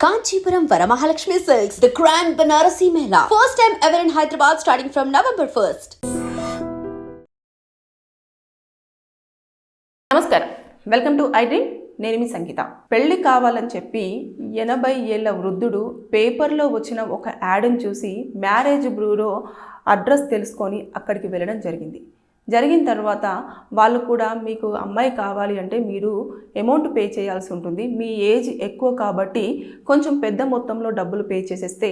Kanchipuram Varamahalakshmi silks the grand Banarasi mela first time ever in Hyderabad starting from November first నమస్కారం welcome to I dream నేను మీ సంగీత పెళ్ళి కావాలని చెప్పి ఎనభై ఏళ్ళ వృద్ధుడు పేపర్లో వచ్చిన ఒక యాడ్ని చూసి మ్యారేజ్ బ్రూరో అడ్రస్ తెలుసుకొని అక్కడికి వెళ్ళడం జరిగింది జరిగిన తర్వాత వాళ్ళు కూడా మీకు అమ్మాయి కావాలి అంటే మీరు అమౌంట్ పే చేయాల్సి ఉంటుంది. మీ ఏజ్ ఎక్కువ కాబట్టి కొంచెం పెద్ద మొత్తంలో డబ్బులు పే చేసేస్తే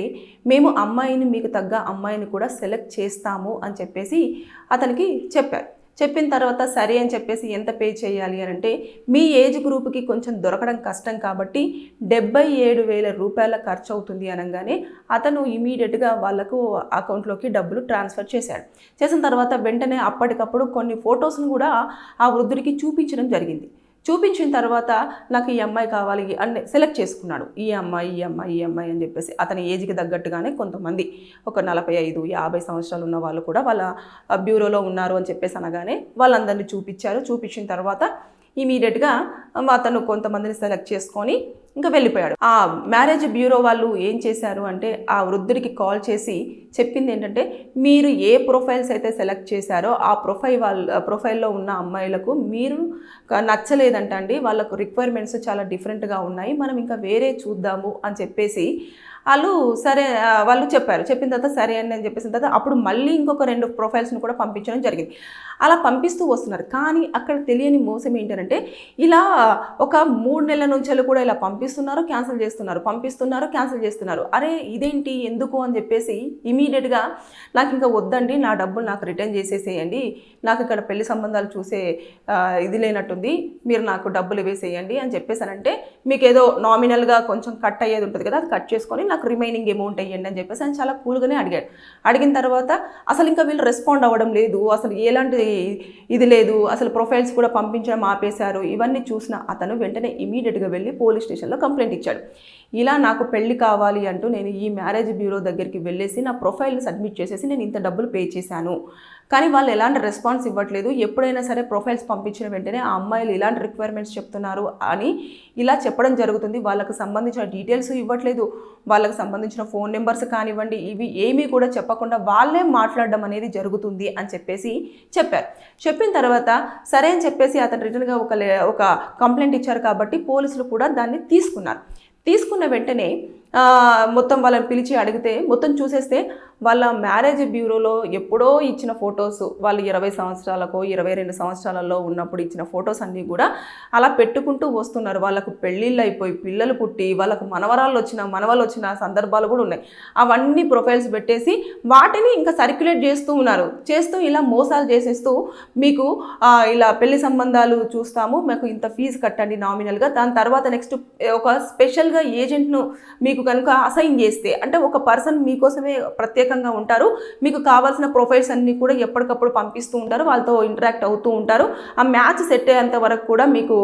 మేము అమ్మాయిని మీకు తగ్గ అమ్మాయిని కూడా సెలెక్ట్ చేస్తాము అని చెప్పేసి అతనికి చెప్పారు. చెప్పిన తర్వాత సరే అని చెప్పేసి ఎంత పే చేయాలి అని అంటే మీ ఏజ్ గ్రూప్కి కొంచెం దొరకడం కష్టం కాబట్టి డెబ్బై ఏడు వేల రూపాయల ఖర్చు అవుతుంది అనగానే అతను ఇమీడియట్గా వాళ్ళకు అకౌంట్లోకి డబ్బులు ట్రాన్స్ఫర్ చేశాడు. చేసిన తర్వాత వెంటనే అప్పటికప్పుడు కొన్ని ఫొటోస్ను కూడా ఆ వృద్ధుడికి చూపించడం జరిగింది. చూపించిన తర్వాత నాకు ఈ అమ్మాయి కావాలి అని సెలెక్ట్ చేసుకున్నాడు. ఈ అమ్మాయి ఈ అమ్మాయి ఈ అమ్మాయి అని చెప్పేసి. అతని ఏజ్కి తగ్గట్టుగానే కొంతమంది ఒక నలభై ఐదు యాభై సంవత్సరాలు ఉన్న వాళ్ళు కూడా వాళ్ళ బ్యూరోలో ఉన్నారు అని చెప్పేసి అనగానే వాళ్ళందరినీ చూపించారు. చూపించిన తర్వాత ఇమీడియట్గా అతను కొంతమందిని సెలెక్ట్ చేసుకొని ఇంకా వెళ్ళిపోయాడు. ఆ మ్యారేజ్ బ్యూరో వాళ్ళు ఏం చేశారు అంటే ఆ వృద్ధుడికి కాల్ చేసి చెప్పింది ఏంటంటే మీరు ఏ ప్రొఫైల్స్ అయితే సెలెక్ట్ చేశారో ఆ ప్రొఫైల్ వాళ్ళ ప్రొఫైల్లో ఉన్న అమ్మాయిలకు మీరు నచ్చలేదంటండి. నచ్చలేదంట అండి వాళ్ళకు రిక్వైర్మెంట్స్ చాలా డిఫరెంట్గా ఉన్నాయి. మనం ఇంకా వేరే చూద్దాము అని చెప్పేసి వాళ్ళు సరే వాళ్ళు చెప్పారు. చెప్పిన తర్వాత సరే అని చెప్పేసిన తర్వాత అప్పుడు మళ్ళీ ఇంకొక రెండు ప్రొఫైల్స్ని కూడా పంపించడం జరిగింది. అలా పంపిస్తూ వస్తున్నారు. కానీ అక్కడ తెలియని మోసం ఏంటంటే ఇలా ఒక మూడు నెలల నుంచి కూడా ఇలా పంపిస్తున్నారు క్యాన్సిల్ చేస్తున్నారు. పంపిస్తున్నారు క్యాన్సిల్ చేస్తున్నారు. అరే ఇదేంటి? ఎందుకు? అని చెప్పేసి ఇమీడియట్గా నాకు ఇంకా వద్దండి నా డబ్బులు నాకు రిటర్న్ చేసేసేయండి నాకు ఇక్కడ పెళ్ళి సంబంధాలు చూసే ఇది లేనట్టుంది మీరు నాకు డబ్బులు వేసేయండి అని చెప్పేసానంటే మీకు ఏదో నామినల్గా కొంచెం కట్ అయ్యేది ఉంటుంది కదా అది కట్ చేసుకొని నాకు రిమైనింగ్ అమౌంట్ అయ్యండి అని చెప్పేసి ఆయన చాలా కూల్గానే అడిగాడు. అడిగిన తర్వాత అసలు ఇంకా వీళ్ళు రెస్పాండ్ అవ్వడం లేదు అసలు ఎలాంటి ఇది లేదు అసలు ప్రొఫైల్స్ కూడా పంపించడం ఆపేశారు ఇవన్నీ చూసిన అతను వెంటనే ఇమీడియట్గా వెళ్ళి పోలీస్ స్టేషన్లో కంప్లైంట్ ఇచ్చాడు. ఇలా నాకు పెళ్ళి కావాలి అంటూ నేను ఈ మ్యారేజ్ బ్యూరో దగ్గరికి వెళ్ళేసి నా ప్రొఫైల్ని సబ్మిట్ చేసేసి నేను ఇంత డబ్బులు పే చేశాను. కానీ వాళ్ళు ఎలాంటి రెస్పాన్స్ ఇవ్వట్లేదు. ఎప్పుడైనా సరే ప్రొఫైల్స్ పంపించిన వెంటనే ఆ అమ్మాయిలు ఇలాంటి రిక్వైర్మెంట్స్ చెప్తున్నారు అని ఇలా చెప్పడం జరుగుతుంది. వాళ్ళకు సంబంధించిన డీటెయిల్స్ ఇవ్వట్లేదు. వాళ్ళకి సంబంధించిన ఫోన్ నెంబర్స్ కానివ్వండి ఇవి ఏమీ కూడా చెప్పకుండా వాళ్ళే మాట్లాడడం అనేది జరుగుతుంది అని చెప్పేసి చెప్పారు. చెప్పిన తర్వాత సరే అని చెప్పేసి అతను రిటర్న్గా ఒక లే- ఒక కంప్లైంట్ ఇచ్చారు కాబట్టి పోలీసులు కూడా దాన్ని తీసుకున్నారు. తీసుకున్న వెంటనే మొత్తం వాళ్ళని పిలిచి అడిగితే మొత్తం చూసేస్తే వాళ్ళ మ్యారేజ్ బ్యూరోలో ఎప్పుడో ఇచ్చిన ఫొటోస్ వాళ్ళు ఇరవై సంవత్సరాలకో ఇరవై రెండు సంవత్సరాలలో ఉన్నప్పుడు ఇచ్చిన ఫొటోస్ అన్నీ కూడా అలా పెట్టుకుంటూ వస్తున్నారు. వాళ్ళకు పెళ్ళిళ్ళు అయిపోయి పిల్లలు పుట్టి వాళ్ళకు మనవరాళ్ళు వచ్చిన మనవలు వచ్చిన సందర్భాలు కూడా ఉన్నాయి. అవన్నీ ప్రొఫైల్స్ పెట్టేసి వాటిని ఇంకా సర్క్యులేట్ చేస్తూ ఉన్నారు. చేస్తూ ఇలా మోసాలు చేసేస్తూ మీకు ఇలా పెళ్ళి సంబంధాలు చూస్తాము మాకు ఇంత ఫీజు కట్టండి నామినల్గా. దాని తర్వాత నెక్స్ట్ ఒక స్పెషల్గా ఏజెంట్ను మీకు మీకు కనుక అసైన్ చేస్తే అంటే ఒక పర్సన్ మీకోసమే ప్రత్యేకంగా ఉంటారు. మీకు కావాల్సిన ప్రొఫైల్స్ అన్నీ కూడా ఎప్పటికప్పుడు పంపిస్తూ ఉంటారు. వాళ్ళతో ఇంటరాక్ట్ అవుతూ ఉంటారు. ఆ మ్యాచ్ సెట్ అయ్యేంత వరకు కూడా మీకు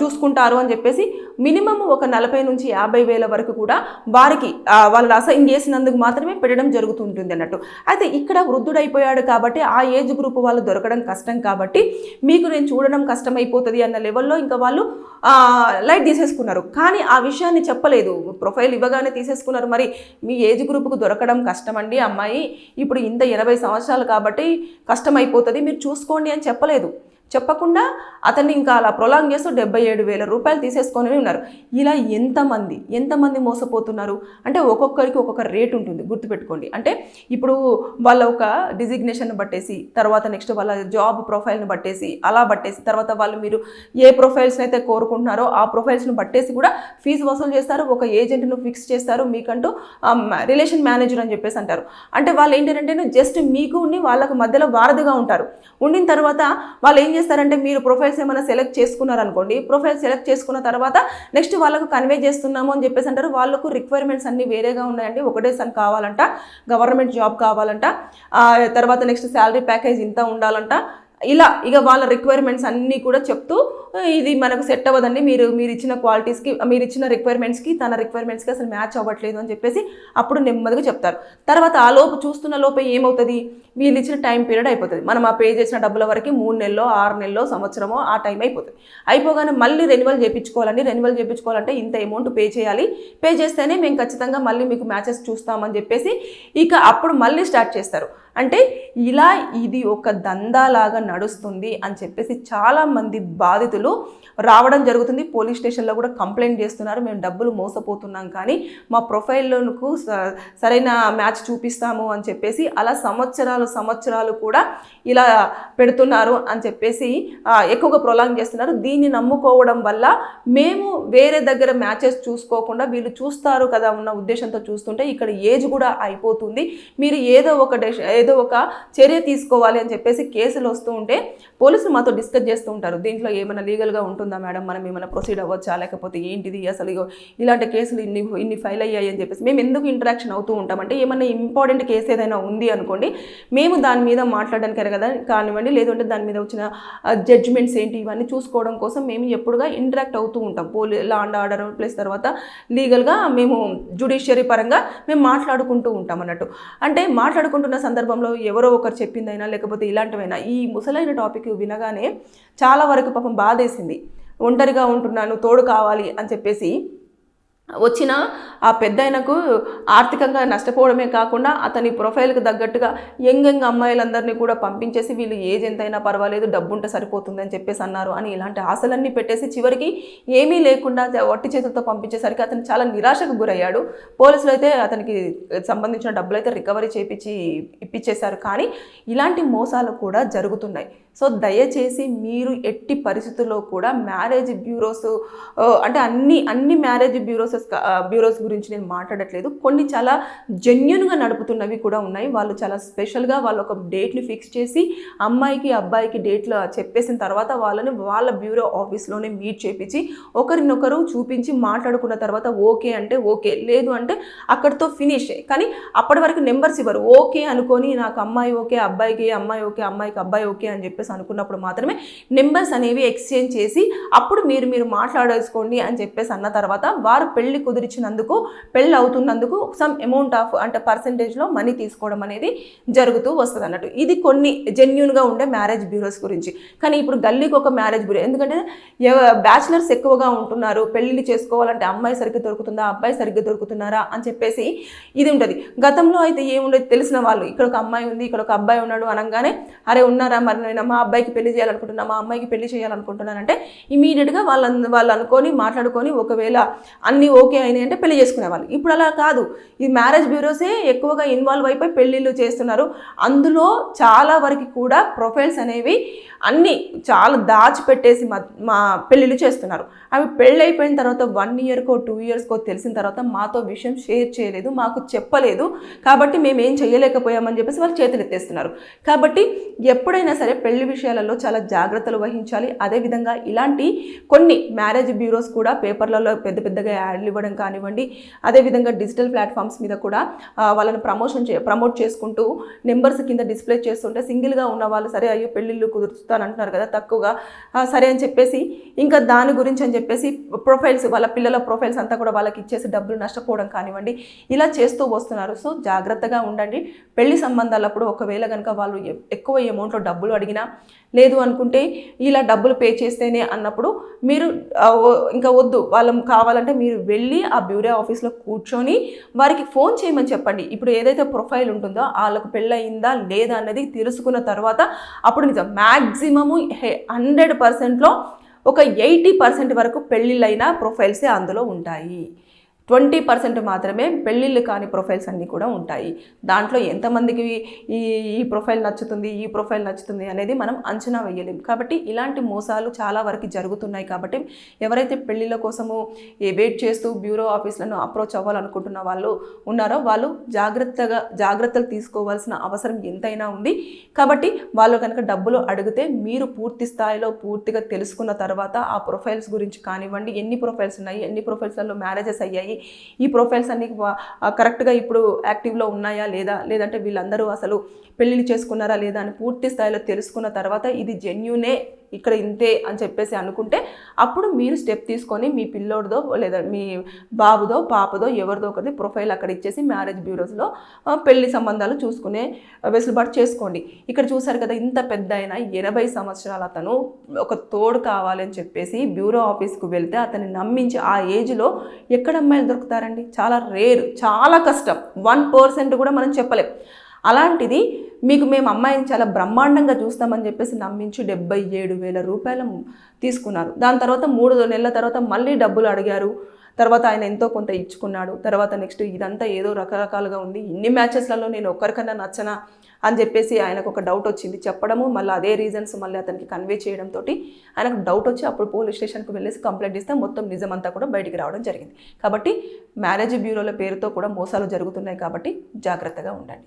చూసుకుంటారు అని చెప్పేసి మినిమం ఒక నలభై నుంచి యాభై వేల వరకు కూడా వారికి వాళ్ళు అసైన్ చేసినందుకు మాత్రమే పెట్టడం జరుగుతుంటుంది అన్నట్టు. అయితే ఇక్కడ వృద్ధుడైపోయాడు కాబట్టి ఆ ఏజ్ గ్రూప్ వాళ్ళు దొరకడం కష్టం కాబట్టి మీకు నేను చూడడం కష్టమైపోతుంది అన్న లెవెల్లో ఇంకా వాళ్ళు లైట్ తీసేసుకున్నారు. కానీ ఆ విషయాన్ని చెప్పలేదు. ప్రొఫైల్ ఇవ్వగానే తీసేసుకున్నారు. మరి మీ ఏజ్ గ్రూప్కు దొరకడం కష్టమండి అమ్మాయి. ఇప్పుడు ఇంత ఎనభై సంవత్సరాలు కాబట్టి కష్టమైపోతుంది. మీరు చూసుకోండి అని చెప్పలేదు. చెప్పకుండా అతన్ని ఇంకా అలా ప్రొలాంగ్ చేస్తూ డెబ్బై ఏడు వేల రూపాయలు తీసేసుకొని ఉన్నారు. ఇలా ఎంతమంది ఎంతమంది మోసపోతున్నారు? అంటే ఒక్కొక్కరికి ఒక్కొక్క రేట్ ఉంటుంది గుర్తుపెట్టుకోండి. అంటే ఇప్పుడు వాళ్ళ ఒక డిజిగ్నేషన్ బట్టేసి తర్వాత నెక్స్ట్ వాళ్ళ జాబ్ ప్రొఫైల్ని బట్టేసి అలా బట్టేసి తర్వాత వాళ్ళు మీరు ఏ ప్రొఫైల్స్ని అయితే కోరుకుంటున్నారో ఆ ప్రొఫైల్స్ని బట్టేసి కూడా ఫీజు వసూలు చేస్తారు. ఒక ఏజెంట్ను ఫిక్స్ చేస్తారు. మీకంటూ um, రిలేషన్ మేనేజర్ అని చెప్పేసి అంటారు. అంటే వాళ్ళు ఏంటంటే జస్ట్ మీకు ఉండి వాళ్ళకు మధ్యలో వారధిగా ఉంటారు. ఉండిన తర్వాత వాళ్ళు ఏం చేస్తారంటే మీరు ప్రొఫైల్స్ ఏమైనా సెలెక్ట్ చేసుకున్నారనుకోండి ప్రొఫైల్ సెలెక్ట్ చేసుకున్న తర్వాత నెక్స్ట్ వాళ్ళకు కన్వే చేస్తున్నాము అని చెప్పేసి అంటారు. వాళ్ళకు రిక్వైర్మెంట్స్ అన్నీ వేరేగా ఉన్నాయండి. ఒకటే సన్ కావాలంట గవర్నమెంట్ జాబ్ కావాలంట తర్వాత నెక్స్ట్ శాలరీ ప్యాకేజ్ ఇంత ఉండాలంట. ఇలా ఇక వాళ్ళ రిక్వైర్మెంట్స్ అన్నీ కూడా చెప్తూ ఇది మనకు సెట్ అవ్వదండి. మీరు మీరు ఇచ్చిన క్వాలిటీస్కి మీరు ఇచ్చిన రిక్వైర్మెంట్స్కి తన రిక్వైర్మెంట్స్కి అసలు మ్యాచ్ అవ్వట్లేదు అని చెప్పేసి అప్పుడు నెమ్మదిగా చెప్తారు. తర్వాత ఆ లోపు చూస్తున్న లోపే ఏమవుతుంది? వీళ్ళు ఇచ్చిన టైం పీరియడ్ అయిపోతుంది. మనం ఆ పే చేసిన డబ్బుల వరకు మూడు నెలలో ఆరు నెలలో సంవత్సరమో ఆ టైం అయిపోతుంది. అయిపోగానే మళ్ళీ రెన్యువల్ చేయించుకోవాలండి రెన్యువల్ చేయించుకోవాలంటే ఇంత అమౌంట్ పే చేయాలి. పే చేస్తేనే మేము ఖచ్చితంగా మళ్ళీ మీకు మ్యాచెస్ చూస్తామని చెప్పేసి ఇక అప్పుడు మళ్ళీ స్టార్ట్ చేస్తారు. అంటే ఇలా ఇది ఒక దందాలాగా నడుస్తుంది అని చెప్పేసి చాలామంది బాధితులు రావడం జరుగుతుంది. పోలీస్ స్టేషన్లో కూడా కంప్లైంట్ చేస్తున్నారు. మేము డబ్బులు మోసపోతున్నాం కానీ మా ప్రొఫైల్లోకు సరైన మ్యాచ్ చూపిస్తాము అని చెప్పేసి అలా సంవత్సరాలు సంవత్సరాలు కూడా ఇలా పెడుతున్నారు అని చెప్పేసి ఎక్కువగా ప్రొలాంగ్ చేస్తున్నారు. దీన్ని నమ్ముకోవడం వల్ల మేము వేరే దగ్గర మ్యాచెస్ చూసుకోకుండా వీళ్ళు చూస్తారు కదా ఉన్న ఉద్దేశంతో చూస్తుంటే ఇక్కడ ఏజ్ కూడా అయిపోతుంది. మీరు ఏదో ఒక డెష్ ఏదో ఒక చర్య తీసుకోవాలి అని చెప్పేసి కేసులు వస్తూ ఉంటే పోలీసులు మాతో డిస్కస్ చేస్తూ ఉంటారు. దీంట్లో ఏమైనా లీగల్గా ఉంటుందా మేడం? మనం ఏమైనా ప్రొసీడ్ అవ్వచ్చా? లేకపోతే ఏంటిది? అసలు ఇగో ఇలాంటి కేసులు ఇన్ని ఇన్ని ఫైల్ అయ్యాయి అని చెప్పేసి మేము ఎందుకు ఇంటరాక్షన్ అవుతూ ఉంటాం? అంటే ఏమైనా ఇంపార్టెంట్ కేసు ఏదైనా ఉంది అనుకోండి మేము దాని మీద మాట్లాడడానికి కదా కానివ్వండి లేదంటే దాని మీద వచ్చిన జడ్జిమెంట్స్ ఏంటి? ఇవన్నీ చూసుకోవడం కోసం మేము ఎప్పుడుగా ఇంటరాక్ట్ అవుతూ ఉంటాం. పోలీ లా అండ్ ఆర్డర్ ప్లస్ తర్వాత లీగల్గా మేము జుడిషియరీ పరంగా మేము మాట్లాడుకుంటూ ఉంటాం అన్నట్టు. అంటే మాట్లాడుకుంటున్న సందర్భంలో ఎవరో ఒకరు చెప్పిందైనా లేకపోతే ఇలాంటివైనా ఈ ముసలైన టాపిక్ వినగానే చాలా వరకు పాపం బాధేసింది. ఒంటరిగా ఉంటున్నాను తోడు కావాలి అని చెప్పేసి వచ్చిన ఆ పెద్ద ఆయనకు ఆర్థికంగా నష్టపోవడమే కాకుండా అతని ప్రొఫైల్కి తగ్గట్టుగా యంగ్ యంగ్ అమ్మాయిలందరినీ కూడా పంపించేసి వీళ్ళు ఏజ్ ఎంతైనా పర్వాలేదు డబ్బు ఉంటే సరిపోతుంది అని చెప్పేసి అన్నారు. అని ఇలాంటి ఆశలన్నీ పెట్టేసి చివరికి ఏమీ లేకుండా వట్టి చేతులతో పంపించేసరికి అతను చాలా నిరాశకు గురయ్యాడు. పోలీసులు అయితే అతనికి సంబంధించిన డబ్బులు అయితే రికవరీ చేపించి ఇప్పించేశారు కానీ ఇలాంటి మోసాలు కూడా జరుగుతున్నాయి. సో దయచేసి మీరు ఎట్టి పరిస్థితుల్లో కూడా మ్యారేజ్ బ్యూరోస్ అంటే అన్ని అన్ని మ్యారేజ్ బ్యూరోస్ బ్యూరోస్ గురించి నేను మాట్లాడట్లేదు. కొన్ని చాలా జెన్యున్గా నడుపుతున్నవి కూడా ఉన్నాయి. వాళ్ళు చాలా స్పెషల్గా వాళ్ళు ఒక డేట్ని ఫిక్స్ చేసి అమ్మాయికి అబ్బాయికి డేట్లు చెప్పేసిన తర్వాత వాళ్ళని వాళ్ళ బ్యూరో ఆఫీస్లోనే మీట్ చేపించి ఒకరినొకరు చూపించి మాట్లాడుకున్న తర్వాత ఓకే అంటే ఓకే లేదు అంటే అక్కడితో ఫినిష్ కానీ అప్పటి వరకు నెంబర్స్ ఇవ్వరు. ఓకే అనుకొని నాకు అమ్మాయి ఓకే అబ్బాయికి అమ్మాయి ఓకే అమ్మాయికి అబ్బాయి ఓకే అని చెప్పేసి అనుకున్నప్పుడు మాత్రమే నెంబర్స్ అనేవి ఎక్స్చేంజ్ చేసి అప్పుడు మీరు మీరు మాట్లాడేసుకోండి అని చెప్పేసి అన్న తర్వాత వారు పెళ్ళి కుదిరిచినందుకు పెళ్ళి అవుతున్నందుకు సమ్ అమౌంట్ ఆఫ్ అంటే పర్సంటేజ్లో మనీ తీసుకోవడం అనేది జరుగుతూ వస్తుంది అన్నట్టు. ఇది కొన్ని జెన్యున్గా ఉండే మ్యారేజ్ బ్యూరోస్ గురించి. కానీ ఇప్పుడు గల్లీకి ఒక మ్యారేజ్ బ్యూరో ఎందుకంటే బ్యాచిలర్స్ ఎక్కువగా ఉంటున్నారు. పెళ్ళిళ్ళు చేసుకోవాలంటే అమ్మాయి సరిగ్గా దొరుకుతుందా అబ్బాయి సరిగ్గా దొరుకుతున్నారా అని చెప్పేసి ఇది ఉంటుంది. గతంలో అయితే ఏముండేది? తెలిసిన వాళ్ళు ఇక్కడ ఒక అమ్మాయి ఉంది ఇక్కడ ఒక అబ్బాయి ఉన్నాడు అనగానే అరే ఉన్నారా మరి? నేను మా అబ్బాయికి పెళ్ళి చేయాలనుకుంటున్నా మా అమ్మాయికి పెళ్ళి చేయాలనుకుంటున్నానంటే ఇమీడియట్గా వాళ్ళ వాళ్ళు అనుకొని మాట్లాడుకొని ఒకవేళ అన్నీ ఓకే అయినాయి అంటే పెళ్ళి చేసుకునేవాళ్ళు ఇప్పుడు అలా కాదు. ఈ మ్యారేజ్ బ్యూరోసే ఎక్కువగా ఇన్వాల్వ్ అయిపోయి పెళ్ళిళ్ళు చేస్తున్నారు. అందులో చాలా వరకు కూడా ప్రొఫైల్స్ అనేవి అన్నీ చాలా దాచిపెట్టేసి మా మా పెళ్ళిళ్ళు చేస్తున్నారు. అవి పెళ్ళి అయిపోయిన తర్వాత వన్ ఇయర్కో టూ ఇయర్స్కో తెలిసిన తర్వాత మాతో విషయం షేర్ చేయలేదు మాకు చెప్పలేదు. కాబట్టి మేము ఏం చేయలేకపోయామని చెప్పేసి వాళ్ళు చేతులు ఎత్తేస్తున్నారు కాబట్టి ఎప్పుడైనా సరే పెళ్ళి పెళ్ళి విషయాలలో చాలా జాగ్రత్తలు వహించాలి. అదేవిధంగా ఇలాంటి కొన్ని మ్యారేజ్ బ్యూరోస్ కూడా పేపర్లలో పెద్ద పెద్దగా యాడ్లు ఇవ్వడం కానివ్వండి. అదేవిధంగా డిజిటల్ ప్లాట్ఫామ్స్ మీద కూడా వాళ్ళని ప్రమోషన్ చే ప్రమోట్ చేసుకుంటూ నెంబర్స్ కింద డిస్ప్లే చేస్తుంటే సింగిల్గా ఉన్న వాళ్ళు సరే అయ్యో పెళ్ళిళ్ళు కుదురుతాను అంటున్నారు కదా తక్కువగా సరే అని చెప్పేసి ఇంకా దాని గురించి అని చెప్పేసి ప్రొఫైల్స్ వాళ్ళ పిల్లల ప్రొఫైల్స్ అంతా కూడా వాళ్ళకి ఇచ్చేసి డబ్బులు నష్టపోవడం కానివ్వండి. ఇలా చేస్తూ వస్తున్నారు. సో జాగ్రత్తగా ఉండండి. పెళ్ళి సంబంధాలప్పుడు ఒకవేళ కనుక వాళ్ళు ఎక్కువ అమౌంట్లో డబ్బులు అడిగినా లేదు అనుకుంటే ఇలా డబ్బులు పే చేస్తేనే అన్నప్పుడు మీరు ఇంకా వద్దు వాళ్ళం కావాలంటే మీరు వెళ్ళి ఆ బ్యూరో ఆఫీస్లో కూర్చొని వారికి ఫోన్ చేయమని చెప్పండి. ఇప్పుడు ఏదైతే ప్రొఫైల్ ఉంటుందో వాళ్ళకు పెళ్ళయిందా లేదా అన్నది తెలుసుకున్న తర్వాత అప్పుడు నిజం మ్యాక్సిమము హండ్రెడ్ పర్సెంట్లో ఒక ఎయిటీ పర్సెంట్ వరకు పెళ్ళిళ్ళైన ప్రొఫైల్సే అందులో ఉంటాయి. ట్వంటీ పర్సెంట్ మాత్రమే పెళ్ళిళ్ళు కాని ప్రొఫైల్స్ అన్నీ కూడా ఉంటాయి. దాంట్లో ఎంతమందికి ఈ ఈ ప్రొఫైల్ నచ్చుతుంది ఈ ప్రొఫైల్ నచ్చుతుంది అనేది మనం అంచనా వేయలేం. కాబట్టి ఇలాంటి మోసాలు చాలా వరకు జరుగుతున్నాయి కాబట్టి ఎవరైతే పెళ్ళిళ్ళ కోసము వెయిట్ చేస్తూ బ్యూరో ఆఫీసులను అప్రోచ్ అవ్వాలనుకుంటున్న వాళ్ళు ఉన్నారో వాళ్ళు జాగ్రత్తగా జాగ్రత్తలు తీసుకోవాల్సిన అవసరం ఎంతైనా ఉంది. కాబట్టి వాళ్ళు కనుక డబ్బులు అడిగితే మీరు పూర్తి స్థాయిలో పూర్తిగా తెలుసుకున్న తర్వాత ఆ ప్రొఫైల్స్ గురించి కానివ్వండి ఎన్ని ప్రొఫైల్స్ ఉన్నాయి ఎన్ని ప్రొఫైల్స్లలో మ్యారేజెస్ అయ్యాయి ఈ ప్రొఫైల్స్ అన్ని కరెక్ట్గా ఇప్పుడు యాక్టివ్లో ఉన్నాయా లేదా? లేదంటే వీళ్ళందరూ అసలు పెళ్ళిళ్ళు చేసుకున్నారా లేదా అని పూర్తి స్థాయిలో తెలుసుకున్న తర్వాత ఇది జెన్యునే ఇక్కడ ఇంతే అని చెప్పేసి అనుకుంటే అప్పుడు మీరు స్టెప్ తీసుకొని మీ పిల్లోడిదో లేదా మీ బాబుదో పాపదో ఎవరిదో ఒకరిది ప్రొఫైల్ అక్కడ ఇచ్చేసి మ్యారేజ్ బ్యూరోస్లో పెళ్ళి సంబంధాలు చూసుకునే వెసులుబాటు చేసుకోండి. ఇక్కడ చూసారు కదా ఇంత పెద్ద అయిన ఎనభై సంవత్సరాల అతను ఒక తోడు కావాలని చెప్పేసి బ్యూరో ఆఫీస్కు వెళ్తే అతన్ని నమ్మించి ఆ ఏజ్లో ఎక్కడ అమ్మాయిలు దొరుకుతారండి? చాలా రేర్ చాలా కష్టం. వన్ పర్సెంట్ కూడా మనం చెప్పలేం. అలాంటిది మీకు మేము అమ్మాయిని చాలా బ్రహ్మాండంగా చూస్తామని చెప్పేసి నమ్మించి డెబ్బై ఏడు వేల రూపాయలు తీసుకున్నారు. దాని తర్వాత మూడు నెలల తర్వాత మళ్ళీ డబ్బులు అడిగారు. తర్వాత ఆయన ఎంతో కొంత ఇచ్చుకున్నాడు. తర్వాత నెక్స్ట్ ఇదంతా ఏదో రకరకాలుగా ఉంది. ఇన్ని మ్యాచెస్లలో నేను ఒక్కరికన్నా నచ్చనా అని చెప్పేసి ఆయనకు ఒక డౌట్ వచ్చింది. చెప్పడము మళ్ళీ అదే రీజన్స్ మళ్ళీ అతనికి కన్వే చేయడంతో ఆయనకు డౌట్ వచ్చి అప్పుడు పోలీస్ స్టేషన్కి వెళ్ళేసి కంప్లైంట్ ఇస్తే మొత్తం నిజమంతా కూడా బయటికి రావడం జరిగింది. కాబట్టి మ్యారేజ్ బ్యూరోల పేరుతో కూడా మోసాలు జరుగుతున్నాయి కాబట్టి జాగ్రత్తగా ఉండండి.